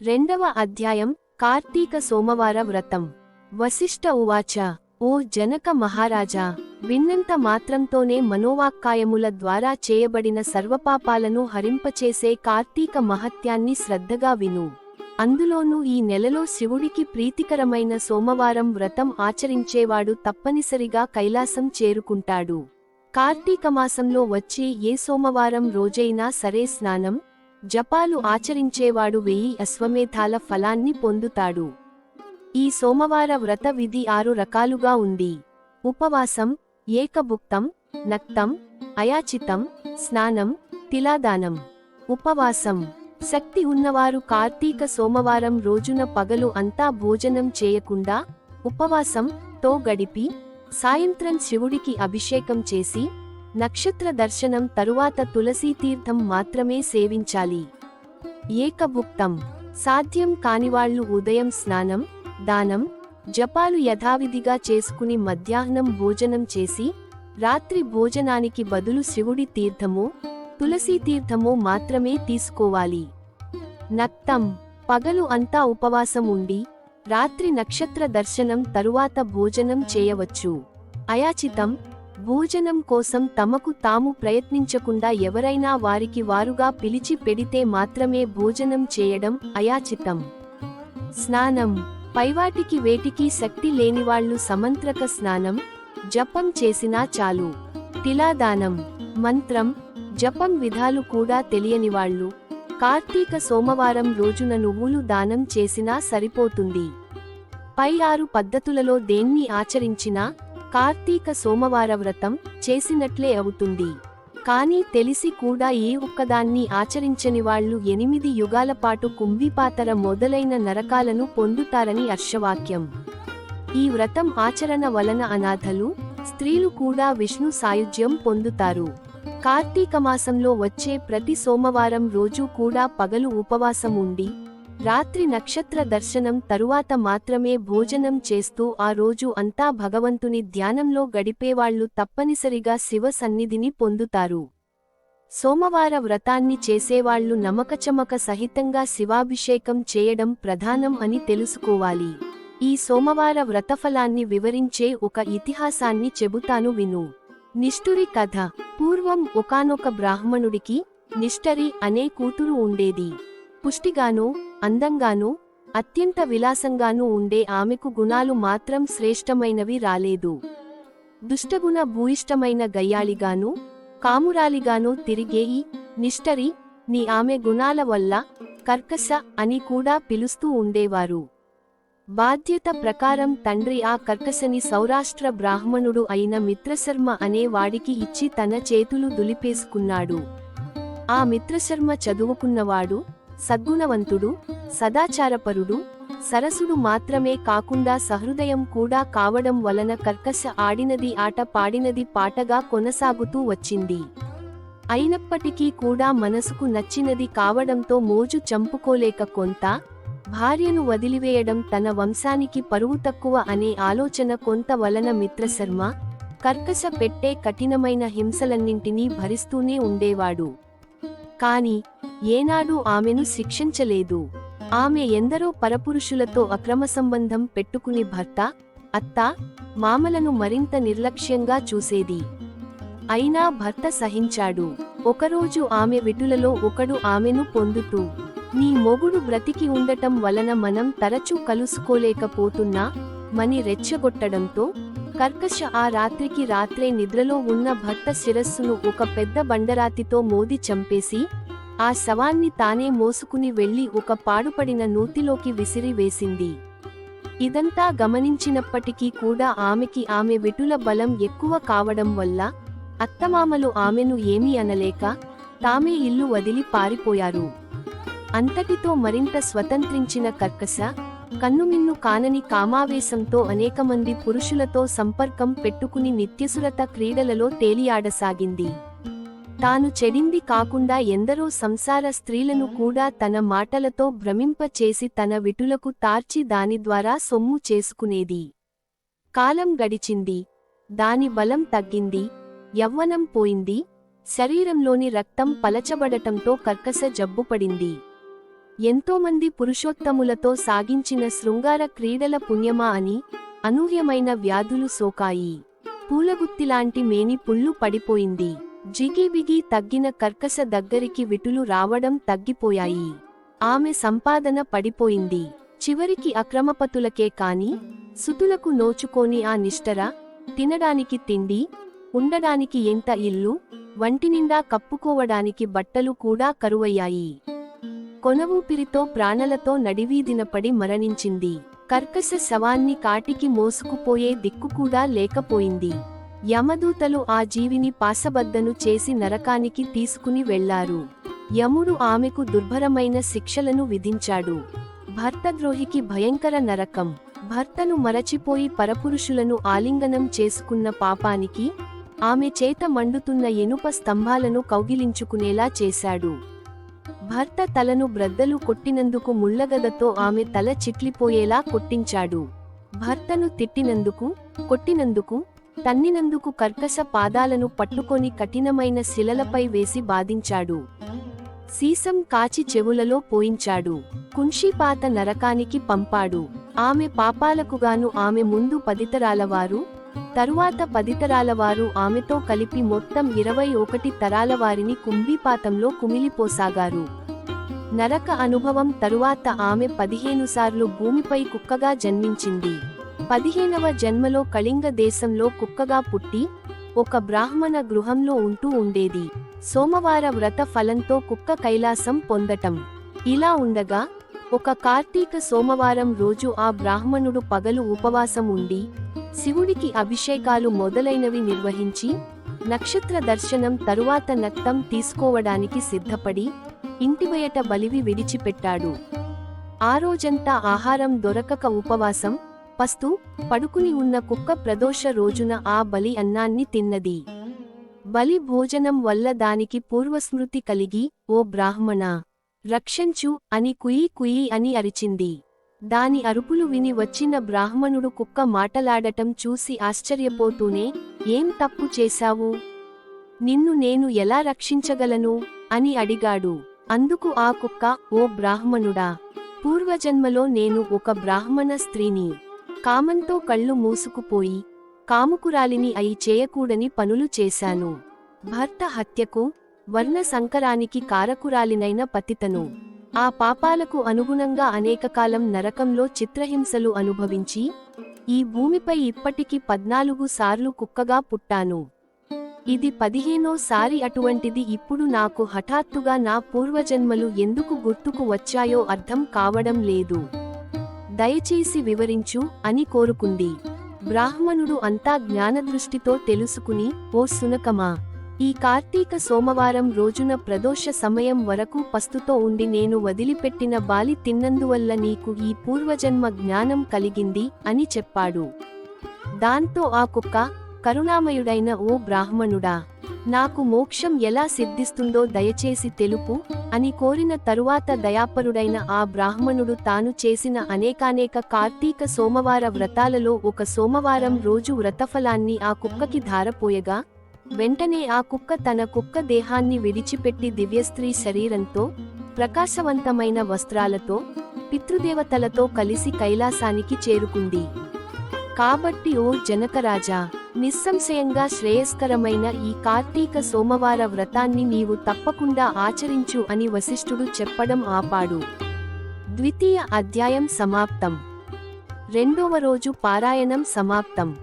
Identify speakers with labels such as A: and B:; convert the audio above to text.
A: రెండవ అధ్యాయం కార్తీక సోమవార వ్రతం. వశిష్ఠ ఉవాచ ఓ జనక మహారాజా విన్నంత మాత్రంతోనే మనోవాక్కాయముల ద్వారా చేయబడిన సర్వపాపాలను హరింపచేసే కార్తీక మహత్యాన్ని శ్రద్ధగా విను. అందులోనూ ఈ నెలలో శివుడికి ప్రీతికరమైన సోమవారం వ్రతం ఆచరించేవాడు తప్పనిసరిగా కైలాసం చేరుకుంటాడు. కార్తీక మాసంలో వచ్చే ఏ సోమవారం రోజైనా సరే స్నానం జపాలు ఆచరించేవాడు వెయ్యి అశ్వమేధాల ఫలాన్ని పొందుతాడు. ఈ సోమవార వ్రత విధి ఆరు రకాలుగా ఉంది. ఉపవాసం ఏకభుక్తం నక్తం అయాచితం స్నానం తిలాదానం. ఉపవాసం. శక్తి ఉన్నవారు కార్తీక సోమవారం రోజున పగలు అంతా భోజనం చేయకుండా ఉపవాసం తో గడిపి సాయంత్రం శివుడికి అభిషేకం చేసి నక్షత్ర దర్శనం తరువాత తులసీ తీర్థం మాత్రమే సేవించాలి. ఏకభుక్తం. సాధ్యం కానివాళ్ళు ఉదయం స్నానం దానం జపాలు యథావిధిగా చేసుకుని మధ్యాహ్నం భోజనం చేసి రాత్రి భోజనానికి బదులు శివుడి తీర్థమో తులసీ తీర్థమో మాత్రమే తీసుకోవాలి. నక్తం. పగలు అంతా ఉపవాసం ఉండి రాత్రి నక్షత్ర దర్శనం తరువాత భోజనం చేయవచ్చు. అయాచితం. భోజనం కోసం తమకు తాము ప్రయత్నించకుండా ఎవరైనా వారికి వారుగా పిలిచి పెడితే మాత్రమే భోజనం చేయడం అయాచితం. స్నానం. పైవాటికి వేటికి శక్తి లేనివాళ్ళు సమంత్రక స్నానం. జపం చేసినా చాలు. తిలాదానం. మంత్రం. జపం విధాలు కూడా తెలియనివాళ్ళు కార్తీక సోమవారం రోజున నువ్వులు దానం చేసినా సరిపోతుంది. పై ఆరు పద్ధతులలో దేన్ని ఆచరించినా కార్తీక సోమవార వ్రతం చేసినట్లే అవుతుంది. కానీ తెలిసి కూడా ఏ ఒక్కదాన్ని ఆచరించని వాళ్ళు ఎనిమిది యుగాల పాటు కుంభిపాతర మొదలైన నరకాలను పొందుతారని హర్షవాక్యం. ఈ వ్రతం ఆచరణ వలన అనాథలు స్త్రీలు కూడా విష్ణు సాయుధ్యం పొందుతారు. కార్తీక మాసంలో వచ్చే ప్రతి సోమవారం రోజు కూడా పగలు ఉపవాసం ఉండి రాత్రి నక్షత్ర దర్శనం తరువాత మాత్రమే భోజనం చేస్తూ ఆ రోజు అంతా భగవంతుని ధ్యానంలో గడిపేవాళ్ళు తప్పనిసరిగా శివ సన్నిధిని పొందుతారు. సోమవార వ్రతాన్ని చేసేవాళ్ళు నమకచమక సహితంగా శివాభిషేకం చేయడం ప్రధానం అని తెలుసుకోవాలి. ఈ సోమవార వ్రతఫలాన్ని వివరించే ఒక ఇతిహాసాన్ని చెబుతాను విను. నిష్ఠురి కథ. పూర్వం ఒకానొక బ్రాహ్మణుడికి నిష్ఠరి అనే కూతురు ఉండేది. పుష్టిగానో అందంగానూ అత్యంత విలాసంగానూ ఉండే ఆమెకు గుణాలు మాత్రం శ్రేష్టమైనవి రాలేదు. దుష్టగుణ భూయిష్టమైన గయ్యాళిగానూ కామురాలిగానూ తిరిగే ఈ నిష్టరి నీ ఆమె గుణాల వల్ల కర్కశ అని కూడా పిలుస్తూ ఉండేవారు. బాధ్యత ప్రకారం తండ్రి ఆ కర్కశని సౌరాష్ట్ర బ్రాహ్మణుడు అయిన మిత్రశర్మ అనే వాడికి ఇచ్చి తన చేతులు దులిపేసుకున్నాడు. ఆ మిత్రశర్మ చదువుకున్నవాడు సద్గుణవంతుడు సదాచారపరుడు సరసుడు మాత్రమే కాకుండా సహృదయం కూడా కావడం వలన కర్కశ ఆడినది ఆట పాడినది పాటగా కొనసాగుతూ వచ్చింది. అయినప్పటికీ కూడా మనసుకు నచ్చినది కావడంతో మోజు చంపుకోలేక కొంత భార్యను వదిలివేయడం తన వంశానికి పరువు తక్కువ అనే ఆలోచన కొంత వలన మిత్రశర్మ కర్కశ పెట్టే కఠినమైన హింసలన్నింటినీ భరిస్తూనే ఉండేవాడు. కాని ఏనాడూ ఆమెను శిక్షించలేదు. ఆమె ఎందరో పరపురుషులతో అక్రమ సంబంధం పెట్టుకుని భర్త అత్త మామలను మరింత నిర్లక్ష్యంగా చూసేది. అయినా భర్త సహించాడు. ఒకరోజు ఆమె విటులలో ఒకడు ఆమెను పొందుతూ నీ మొగుడు బ్రతికి ఉండటం వలన మనం తరచూ కలుసుకోలేకపోతున్నా మని రెచ్చగొట్టడంతో కర్కశ ఆ రాత్రికి రాత్రే నిద్రలో ఉన్న భర్త శిరస్సును ఒక పెద్ద బండరాతితో మోది చంపేసి ఆ శవాన్ని తానే మోసుకుని వెళ్ళి ఒక పాడుపడిన నూతిలోకి విసిరి వేసింది. ఇదంతా గమనించినప్పటికీ కూడా ఆమెకి ఆమె విటుల బలం ఎక్కువ కావడం వల్ల అత్తమామలు ఆమెను ఏమీ అనలేక తామే ఇల్లు వదిలి పారిపోయారు. అంతటితో మరింత స్వతంత్రించిన కర్కశ కన్నుమిన్ను కానని కామావేశంతో అనేకమంది పురుషులతో సంపర్కం పెట్టుకుని నిత్యసురత క్రీడలలో తేలియాడసాగింది. తాను చెడింది కాకుండా ఎందరో సంసార స్త్రీలను కూడా తన మాటలతో భ్రమింపచేసి తన విటులకు తార్చి దాని ద్వారా సొమ్ము చేసుకునేది. కాలం గడిచింది. దాని బలం తగ్గింది. యవ్వనం పోయింది. శరీరంలోని రక్తం పలచబడటంతో కర్కశ జబ్బుపడింది ఎంతోమంది పురుషోత్తములతో సాగించిన శృంగార క్రీడల పుణ్యమా అని అనూహ్యమైన వ్యాధులు సోకాయి. పూలగుత్తిలాంటి మేని పుళ్ళు పడిపోయింది. జిగిబిగి తగ్గిన కర్కశ దగ్గరికి విటులు రావడం తగ్గిపోయాయి. ఆమె సంపాదన పడిపోయింది. చివరికి అక్రమపతులకే కాని సుతులకు నోచుకోని ఆ నిష్టర తినడానికి తిండి ఉండడానికి ఎంత ఇల్లు వంటినిండా కప్పుకోవడానికి బట్టలు కూడా కరువయ్యాయి. కొనవూపిరితో ప్రాణలతో నడివీదినపడి మరణించింది. కర్కశ శవాన్ని కాటికి మోసుకుపోయే దిక్కు కూడా లేకపోయింది. యమదూతలు ఆ జీవిని పాసబద్దను చేసి నరకానికి తీసుకుని వెళ్ళారు యముడు ఆమెకు దుర్భరమైన శిక్షలను విధించాడు. భర్తద్రోహికి భయంకర నరకం. భర్తను మరచిపోయి పరపురుషులను ఆలింగనం చేసుకున్న పాపానికి ఆమె చేత మండుతున్న ఎనుప స్తంభాలను కౌగిలించుకునేలా చేశాడు. భర్త తలను బ్రద్దలు కొట్టినందుకు ముళ్ళగదతో ఆమె తల చిట్లిపోయేలా కొట్టించాడు. భర్తను తిట్టినందుకు కొట్టినందుకు తన్నినందుకు కర్కశ పాదాలను పట్టుకొని కఠినమైన శిలలపై వేసి బాధించాడు. సీసం కాచి చెవులలో పోయించాడు. కుంషీపాత నరకానికి పంపాడు. ఆమె పాపాలకుగాను ఆమె ముందు పదితరాలవారు తరువాత పదితరాలవారు ఆమెతో కలిపి మొత్తం ఇరవై ఒకటి తరాల వారిని కుంభీపాతంలో కుమిలిపోసాగారు. నరక అనుభవం తరువాత ఆమె పదిహేను సార్లు భూమిపై కుక్కగా జన్మించింది. పదిహేనవ జన్మలో కళింగ దేశంలో కుక్కగా పుట్టి ఒక బ్రాహ్మణ గృహంలో ఉంటూ ఉండేది. సోమవార వ్రత ఫలంతో కుక్క కైలాసం పొందటం. ఇలా ఉండగా ఒక కార్తీక సోమవారం రోజు ఆ బ్రాహ్మణుడు పగలు ఉపవాసం ఉండి శివుడికి అభిషేకాలు మొదలైనవి నిర్వహించి నక్షత్ర దర్శనం తరువాత నక్తం తీసుకోవడానికి సిద్ధపడి ఇంటిబయట బలివి విడిచిపెట్టాడు. ఆ రోజంతా ఆహారం దొరకక ఉపవాసం పస్తు పడుకుని ఉన్న కుక్క ప్రదోష రోజున ఆ బలి అన్నాన్ని తిన్నది. బలి భోజనం వల్ల దానికి పూర్వస్మృతి కలిగి ఓ బ్రాహ్మణ! రక్షంచు! అని కుయి కుయి అని అరిచింది. దాని అరుపులు విని వచ్చిన బ్రాహ్మణుడు కుక్క మాటలాడటం చూసి ఆశ్చర్యపోతూనే ఏం తప్పు చేశావు? నిన్ను నేను ఎలా రక్షించగలను? అని అడిగాడు. అందుకు ఆ కుక్క ఓ బ్రాహ్మణుడా! పూర్వజన్మలో నేను ఒక బ్రాహ్మణ స్త్రీని. కామంతో కళ్ళు మూసుకుపోయి కాముకురాలిని అయి చేయకూడని పనులు చేశాను. భర్త హత్యకు వర్ణ సంకరానికి కారకురాలినైన పతితను. ఆ పాపాలకు అనుగుణంగా అనేక కాలం నరకంలో చిత్రహింసలు అనుభవించి ఈ భూమిపై ఇప్పటికి పద్నాలుగు సార్లు కుక్కగా పుట్టాను. ఇది పదిహేనో సారి అటువంటిది ఇప్పుడు నాకు హఠాత్తుగా నా పూర్వజన్మలు ఎందుకు గుర్తుకు వచ్చాయో అర్థం కావడం లేదు. దయచేసి వివరించు అని కోరుకుంది. బ్రాహ్మణుడు అంతా జ్ఞానదృష్టితో తెలుసుకుని ఓ సునకమా ఈ కార్తీక సోమవారం రోజున ప్రదోష సమయం వరకు పస్తుతో ఉండి నేను వదిలిపెట్టిన బాలి తిన్నందువల్ల నీకు ఈ పూర్వజన్మ జ్ఞానం కలిగింది అని చెప్పాడు. దాంతో ఆ కుక్క కరుణామయుడైన ఓ బ్రాహ్మణుడా నాకు మోక్షం ఎలా సిద్ధిస్తుందో దయచేసి తెలుపు అని కోరిన తరువాత దయాపరుడైన ఆ బ్రాహ్మణుడు తాను చేసిన అనేకానేక కార్తీక సోమవార వ్రతాలలో ఒక సోమవారం రోజు వ్రతఫలాన్ని ఆ కుక్కకి ధారపోయగా వెంటనే ఆ కుక్క తన కుక్క దేహాన్ని విడిచిపెట్టి దివ్యస్త్రీ శరీరంతో ప్రకాశవంతమైన వస్త్రాలతో పితృదేవతలతో కలిసి కైలాసానికి చేరుకుంది. కాబట్టి ఓ జనకరాజా నిస్సంశయంగా శ్రేయస్కరమైన ఈ కార్తీక సోమవార వ్రతాన్ని నీవు తప్పకుండా ఆచరించు అని వశిష్ఠుడు చెప్పడం ఆపాడు. ద్వితీయ అధ్యాయం సమాప్తం. రెండవ రోజు పారాయణం సమాప్తం.